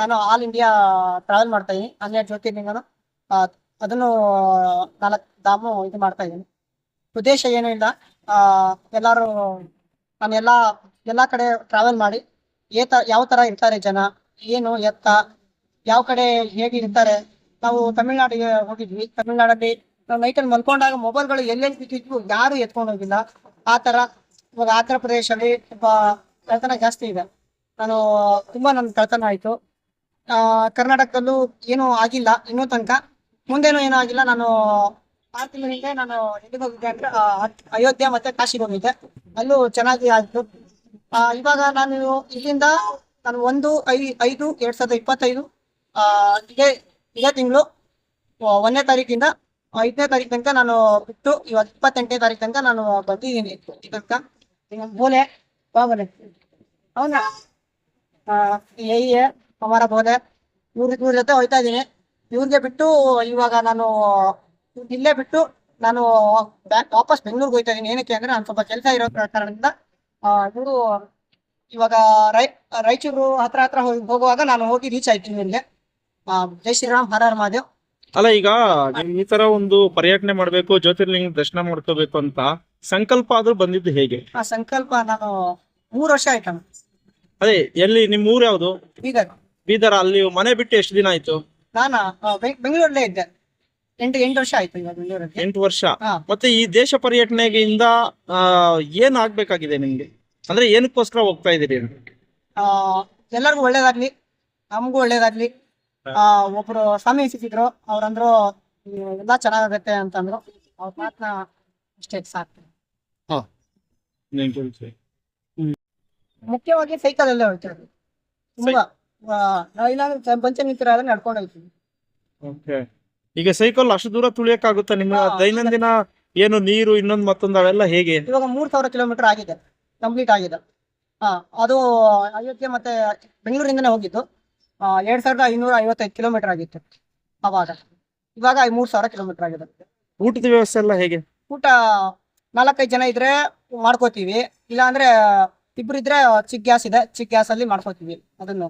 ನಾನು all India travel ಮಾಡ್ತಾ ಇದ್ದೀನಿ ಹನ್ನೆರಡು ಜ್ಯೋತಿರ್ಲಿಂಗನು ಅದನ್ನು, ನಾಲ್ಕು ಧಾಮು ಇದು ಮಾಡ್ತಾ ಇದ್ದೀನಿ ಉದ್ದೇಶ ಏನೂ ಇಲ್ಲ. ಎಲ್ಲರೂ, ನಾನು ಎಲ್ಲ ಎಲ್ಲ ಕಡೆ ಟ್ರಾವೆಲ್ ಮಾಡಿ ಏತ ಯಾವ ತರ ಇರ್ತಾರೆ ಜನ, ಏನು, ಎತ್ತ, ಯಾವ ಕಡೆ ಹೇಗೆ ಇರ್ತಾರೆ. ನಾವು ತಮಿಳ್ನಾಡಿಗೆ ಹೋಗಿದ್ವಿ. ತಮಿಳ್ನಾಡಲ್ಲಿ ನಾವು ನೈಟಲ್ಲಿ ಮಲ್ಕೊಂಡಾಗ ಮೊಬೈಲ್ಗಳು ಎಲ್ಲೆಲ್ಲಿ ಬಿದ್ದಿದ್ವು, ಯಾರು ಎತ್ಕೊಂಡು ಹೋಗಿಲ್ಲ. ಆ ತರ, ಇವಾಗ ಆಂಧ್ರ ಪ್ರದೇಶಲ್ಲಿ ಸ್ವಲ್ಪ ಜಾಸ್ತಿ ಇದೆ. ನಾನು ತುಂಬಾ ನನ್ನ ಕಳ್ತನ ಆಯ್ತು. ಆ, ಕರ್ನಾಟಕದಲ್ಲೂ ಏನೂ ಆಗಿಲ್ಲ ಇನ್ನೂ ತನಕ. ಮುಂದೇನು ಏನೂ ಆಗಿಲ್ಲ ನಾನು ಆರು ತಿಂಗಳ ಹಿಂದೆ ನಾನು ಎಲ್ಲಿಗೆ ಹೋಗಿದ್ದೆ ಅಂದ್ರೆ ಅಯೋಧ್ಯೆ ಮತ್ತೆ ಕಾಶಿಗೆ ಹೋಗಿದ್ದೆ. ಅಲ್ಲೂ ಚೆನ್ನಾಗಿ ಆಯ್ತು. ಆ, ಇವಾಗ ನಾನು ಇಲ್ಲಿಂದ ನಾನು ಒಂದು ಐ ಐದು ಎರಡ್ ಸಾವಿರದ ಇಪ್ಪತ್ತೈದು ಆ, ಇದೇ ಇದೇ ತಿಂಗಳು ಒಂದನೇ ತಾರೀಕಿಂದ ಐದನೇ ತಾರೀಕು ತನಕ ನಾನು ಬಿಟ್ಟು ಇವತ್ತು ಇಪ್ಪತ್ತೆಂಟನೇ ತಾರೀಕು ತನಕ ನಾನು ಬಂದಿದ್ದೀನಿ. ತನಕ. ಬೋಲೆ ಬಾಬಲೆ ಅವನ ಎ ಅಮರ ಬೋಲೆ ಇವ್ರ ಇವ್ರ ಜೊತೆ ಹೋಯ್ತಾ ಇದೀನಿ. ಇವ್ರಿಗೆ ಬಿಟ್ಟು ಇವಾಗ ನಾನು ಇಲ್ಲೇ ಬಿಟ್ಟು ನಾನು ಬ್ಯಾಕ್ ವಾಪಸ್ ಬೆಂಗಳೂರಿಗೆ ಹೋಯ್ತಾ ಇದ್ದೀನಿ ಏನಕ್ಕೆ ಅಂದ್ರೆ ನಾನು ಸ್ವಲ್ಪ ಕೆಲಸ ಇರೋ ಕಾರಣದಿಂದ ಇವರು ಇವಾಗ ರೈ ರಾಯಚೂರು ಹತ್ರ ಹತ್ರ ಹೋಗುವಾಗ ನಾನು ಹೋಗಿ ರೀಚ್ ಆಯ್ತೀನಿ ಇಲ್ಲೇ ಜೈ ಶ್ರೀರಾಮ್ ಹರ ಹರ ಮಹಾದೇವ್. ಅಲ್ಲ ಈಗ ಈ ತರ ಒಂದು ಪರ್ಯಟನೆ ಮಾಡ್ಬೇಕು ಜ್ಯೋತಿರ್ಲಿಂಗ ದರ್ಶನ ಮಾಡ್ಕೋಬೇಕು ಅಂತ ಸಂಕಲ್ಪ ಆದ್ರೂ ಬಂದಿದ್ದು ಹೇಗೆ? ಆ ಸಂಕಲ್ಪ ನಾನು ಮೂರ್ ವರ್ಷ ಆಯ್ತಣ್ಣ ಅದೇ ಎಲ್ಲಿ ನಿಮ್ ಊರ್ ಯಾವ್ದು? ಬೀದರ್. ಬೀದರ್ ಅಲ್ಲಿ ಮನೆ ಬಿಟ್ಟು ಎಷ್ಟು ದಿನ ಆಯ್ತು? ನಾನು ಆ, ಬೆಂಗಳೂರಲ್ಲೇ ಇದ್ದೆ. ಎಂಟು ಎಂಟು ವರ್ಷ ಆಯ್ತು ಇವಾಗ ಬೆಂಗಳೂರಲ್ಲಿ. ಎಂಟು ವರ್ಷ. ಹಾ. ಮತ್ತೆ ಈ ದೇಶ ಪರ್ಯಟನೆಗಿಂದ ಆ, ಏನ್ ಆಗ್ಬೇಕಾಗಿದೆ ನಿಮ್ಗೆ? ಅಂದ್ರೆ ಏನಕ್ಕೋಸ್ಕರ ಹೋಗ್ತಾ ಇದೀರಿ ಆ, ಎಲ್ಲರಿಗೂ ಒಳ್ಳೇದಾಗ್ಲಿ ನಮಗೂ ಒಳ್ಳೇದಾಗ್ಲಿ. ಆ, ಒಬ್ರು ಸ್ವಾಮಿ ಸಿಕ್ಕಿದ್ರು ಅವ್ರಂದ್ರು "ನೀವು ಎಲ್ಲ ಚೆನ್ನಾಗತ್ತೆ ಅಂತಂದ್ರು. ಅವ್ರ ಮಾತನ್ನ ಅಷ್ಟೇ ಸಾಕು. ಮುಖ್ಯವಾಗಿ ಸೈಕಲ್ ಅಲ್ಲೇ ಹೋಗ್ತಿರೋದು. ತುಂಬಾ ಆ, ಇಲ್ಲಾಂದ್ರೆ ಚ- ಪಂಚಮಿತ್ರ ಆದ್ರೆ ನಡ್ಕೊಂಡು ಹೋಗ್ತೀವಿ. ಓಕೆ. ಈಗ ಸೈಕಲ್ ಅಷ್ಟು ದೂರ ತುಳಿಯಕ್ಕಾಗುತ್ತಾ? ನಿಮ್ಮ ಹಾ. ದೈನಂದಿನ ಏನು ನೀರು ಇನ್ನೊಂದು ಮತ್ತೊಂದು ಅವೆಲ್ಲ ಹೇಗೆ? ಇವಾಗ ಮೂರ್ ಸಾವಿರ ಕಿಲೋಮೀಟರ್ ಆಗಿದೆ. ಕಂಪ್ಲೀಟ್ ಆಗಿದೆ. ಹಾ ಅದು ಅಯೋಧ್ಯೆ ಮತ್ತೆ ಬೆಂಗಳೂರಿಂದನೇ ಹೋಗಿದ್ದು. ಆ, ಎರಡ್ ಸಾವಿರದ ಐನೂರ ಐವತ್ತೈದು ಕಿಲೋಮೀಟರ್ ಆಗಿತ್ತು ಅವಾಗ. ಇವಾಗ ಮೂರ್ ಸಾವಿರ ಕಿಲೋಮೀಟರ್ ಆಗಿದೆ. ಊಟದ ವ್ಯವಸ್ಥೆ ಎಲ್ಲ ಹೇಗೆ? ಊಟ ನಾಲ್ಕೈದು ಜನ ಇದ್ರೆ ಮಾಡ್ಕೋತೀವಿ. ಇಲ್ಲ ಅಂದ್ರೆ ಇಬ್ರು ಇದ್ರೆ ಚಿಕ್ ಗ್ಯಾಸ್ ಇದೆ ಚಿಕ್ ಗ್ಯಾಸ್ ಅಲ್ಲಿ ಮಾಡ್ಕೋತೀವಿ. ಅದನ್ನು.